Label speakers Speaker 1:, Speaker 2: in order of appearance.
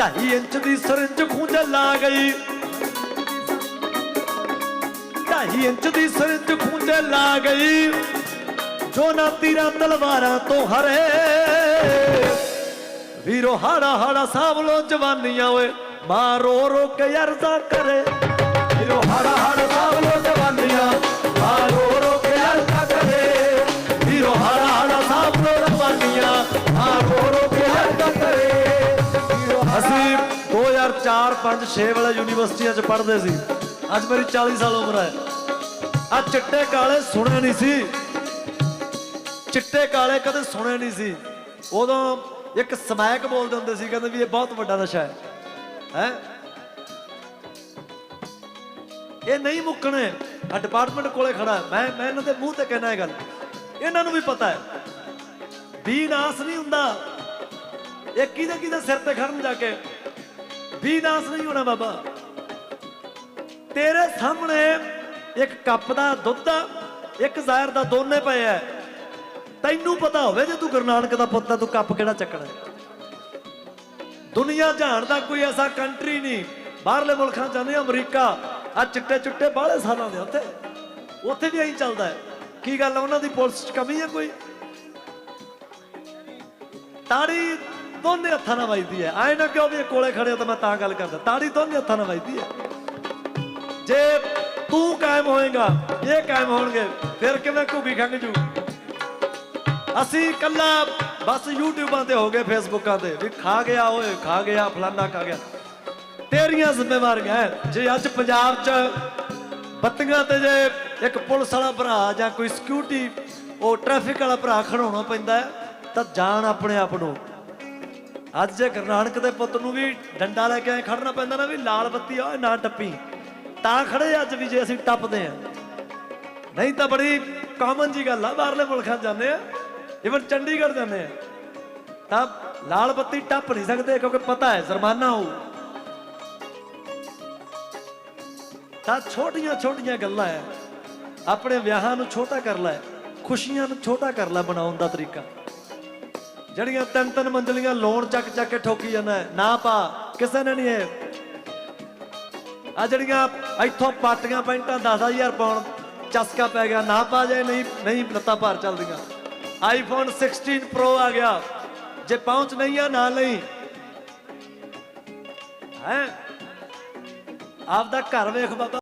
Speaker 1: ਢਾਈ ਇੰਚ ਦੀ ਸਰਿੰਜ ਖੂੰਜ ਲਾ ਗਈ। ਢਾਈ ਇੰਚ ਦੀ ਸਰਿੰਜ ਖੂੰਜ ਲਾ ਗਈ। ਜੋ ਨਾ ਤੀਰਾਂ ਤਲਵਾਰਾਂ ਤੋਂ ਹਰੇ। ਵੀਰੋ ਹਾੜਾ ਹਾੜਾ ਸਾਂਭ ਲੋ ਜਵਾਨੀਆਂ ਓਏ। ਮਾਂ ਰੋ ਰੋ ਕੇ ਅਰਜ਼ਾ ਕਰੇ। ਵੀਰੋ ਹਾੜਾ ਹਾੜਾ ਸਾਂਭ 2004 5 6 ਵਾਲੇ ਯੂਨੀਵਰਸਿਟੀਆਂ 'ਚ ਪੜ੍ਹਦੇ ਸੀ। ਅੱਜ ਮੇਰੀ 40 ਸਾਲ ਉਮਰ ਹੈ। ਆ ਚਿੱਟੇ ਕਾਲੇ ਸੁਣੇ ਨਹੀਂ ਸੀ। ਚਿੱਟੇ ਕਾਲੇ ਕਦੇ ਸੁਣੇ ਨਹੀਂ ਸੀ। ਉਦੋਂ ਇੱਕ ਸਮੈਕ ਬੋਲਦੇ ਹੁੰਦੇ ਸੀ, ਕਹਿੰਦੇ ਵੀ ਇਹ ਬਹੁਤ ਵੱਡਾ ਨਸ਼ਾ ਹੈ। ਹੈ? ਇਹ ਨਹੀਂ ਮੁੱਕਣੇ। ਆ ਡਿਪਾਰਟਮੈਂਟ ਕੋਲੇ ਖੜਾ ਮੈਂ ਮੈਂ ਇਹਨਾਂ ਦੇ ਮੂੰਹ ਤੇ ਕਹਿਣਾ ਇਹ ਗੱਲ। ਇਹਨਾਂ ਨੂੰ ਵੀ ਪਤਾ ਹੈ। ਵੀ ਨਾਸ ਨਹੀਂ ਹੁੰਦਾ। ਇਹ ਕਿਹਦੇ ਕਿਹਦੇ ਸਿਰ ਤੇ ਖੜਨ ਜਾ ਕੇ? ਵੀ ਦਾਸ ਨਹੀਂ ਹੋਣਾ ਬਾਬਾ। ਤੇਰੇ ਸਾਹਮਣੇ ਇੱਕ ਕੱਪ ਦਾ ਦੁੱਧ ਆ ਇੱਕ ਜ਼ਾਹਿਰ ਦਾ ਦੋਨੇ ਪਏ ਐ। ਤੈਨੂੰ ਪਤਾ ਹੋਵੇ ਜੇ ਤੂੰ ਗੁਰੂ ਨਾਨਕ ਦਾ ਪੁੱਤ ਆ ਤੂੰ ਕੱਪ ਕਿਹੜਾ ਚੱਕਣਾ ਹੈ? ਦੁਨੀਆ ਜਾਣ ਦਾ ਕੋਈ ਐਸਾ ਕੰਟਰੀ ਨਹੀਂ। ਬਾਹਰਲੇ ਮੁਲਕਾਂ ਜਾਂਦੇ ਅਮਰੀਕਾ, ਆ ਚਿੱਟੇ ਚੁੱਟੇ ਬਾਹਲੇ ਸਾਲਾਂ ਦੇ ਉੱਥੇ। ਉੱਥੇ ਵੀ ਐਂ ਚੱਲਦਾ ਹੈ ਕੀ ਗੱਲ ਉਹਨਾਂ ਦੀ ਪੁਲਿਸ 'ਚ ਕਮੀ ਹੈ ਕੋਈ? ਤਾੜੀ ਦੋਨੇ ਹੱਥਾਂ ਨਾਲ ਵੱਜਦੀ ਹੈ। ਐ ਨਾ ਕਿਉਂ ਵੀ ਕੋਲੇ ਖੜੇ ਹੋ ਤਾਂ ਮੈਂ ਤਾਂ ਗੱਲ ਕਰਦਾ। ਤਾੜੀ ਦੋਨੇ ਹੱਥਾਂ ਨਾਲ ਵੱਜਦੀ ਹੈ। ਜੇ ਤੂੰ ਕਾਇਮ ਹੋਏਗਾ, ਇਹ ਕਾਇਮ ਹੋਣਗੇ, ਫਿਰ ਕਿਵੇਂ ਘੁੱਗੀ ਖੰਗ ਜੂ? ਅਸੀਂ ਕੱਲਾ ਬਸ ਯੂਟਿਊਬਾਂ ਤੇ ਹੋ ਗਏ ਫੇਸਬੁੱਕਾਂ ਤੇ। ਵੀ ਖਾ ਗਿਆ ਓਏ, ਖਾ ਗਿਆ, ਫਲਾਨਾ ਖਾ ਗਿਆ। ਤੇਰੀਆਂ ਜ਼ਿੰਮੇਵਾਰੀਆਂ ਜੇ ਅੱਜ ਪੰਜਾਬ 'ਚ ਬੱਤੀਆਂ ਤੇ ਜੇ ਇੱਕ ਪੁਲਿਸ ਵਾਲਾ ਭਰਾ ਜਾਂ ਕੋਈ ਸਿਕਿਉਰਿਟੀ ਉਹ ਟ੍ਰੈਫਿਕ ਵਾਲਾ ਭਰਾ ਖੜਾਉਣਾ ਪੈਂਦਾ ਤਾਂ ਜਾਣ ਆਪਣੇ ਆਪ ਨੂੰ। ਅੱਜ ਜੇ ਗੁਰੂ ਨਾਨਕ ਦੇ ਪੁੱਤ ਨੂੰ ਵੀ ਡੰਡਾ ਲੈ ਕੇ ਐ ਖੜਨਾ ਪੈਂਦਾ ਨਾ ਵੀ ਲਾਲ ਬੱਤੀ ਆ, ਨਾ ਟੱਪੀ। ਤਾਂ ਖੜੇ ਅੱਜ ਵੀ ਜੇ ਅਸੀਂ ਟੱਪਦੇ ਆ। ਨਹੀਂ ਤਾਂ ਬੜੀ ਕਾਮਨ ਜੀ ਗੱਲ ਆ, ਬਾਹਰਲੇ ਮੁਲਕਾਂ 'ਚ ਜਾਂਦੇ ਆ ਇਵਨ ਚੰਡੀਗੜ੍ਹ ਜਾਂਦੇ ਆ। ਤਾਂ ਲਾਲ ਬੱਤੀ ਟੱਪ ਨਹੀਂ ਸਕਦੇ, ਕਿਉਂਕਿ ਪਤਾ ਹੈ, ਜੁਰਮਾਨਾ ਹੋਊ। ਤਾਂ ਛੋਟੀਆਂ ਛੋਟੀਆਂ ਗੱਲਾਂ ਹੈ ਆਪਣੇ ਵਿਆਹਾਂ ਨੂੰ ਛੋਟਾ ਕਰ ਲੈ, ਖੁਸ਼ੀਆਂ ਨੂੰ ਛੋਟਾ ਕਰ ਲੈ ਬਣਾਉਣ ਦਾ ਤਰੀਕਾ। ਜਿਹੜੀਆਂ ਤਿੰਨ ਤਿੰਨ ਮੰਜ਼ਲੀਆਂ ਲੋਨ ਚੱਕ ਚੱਕ ਕੇ ਠੋਕੀ ਜਾਂਦਾ ਨਾ ਪਾ, ਕਿਸੇ ਨੇ ਨਹੀਂ ਇਹ। ਆ ਜਿਹੜੀਆਂ ਇੱਥੋਂ ਪਾਟੀਆਂ ਪੈਂਟਾਂ 10000 ਪਾਉਣ, ਚਸਕਾ ਪੈ ਗਿਆ, ਨਾ ਪਾ ਜਾਏ ਨਹੀਂ ਨਹੀਂ ਲੱਤਾਂ ਭਾਰ ਚੱਲਦੀਆਂ। ਆਈਫੋਨ 16 ਪ੍ਰੋ ਆ ਗਿਆ। ਜੇ ਪਹੁੰਚ ਨਹੀਂ ਆ, ਨਾ ਲਈ। ਹੈ? ਆਪਦਾ ਘਰ ਵੇਖ ਬਾਬਾ।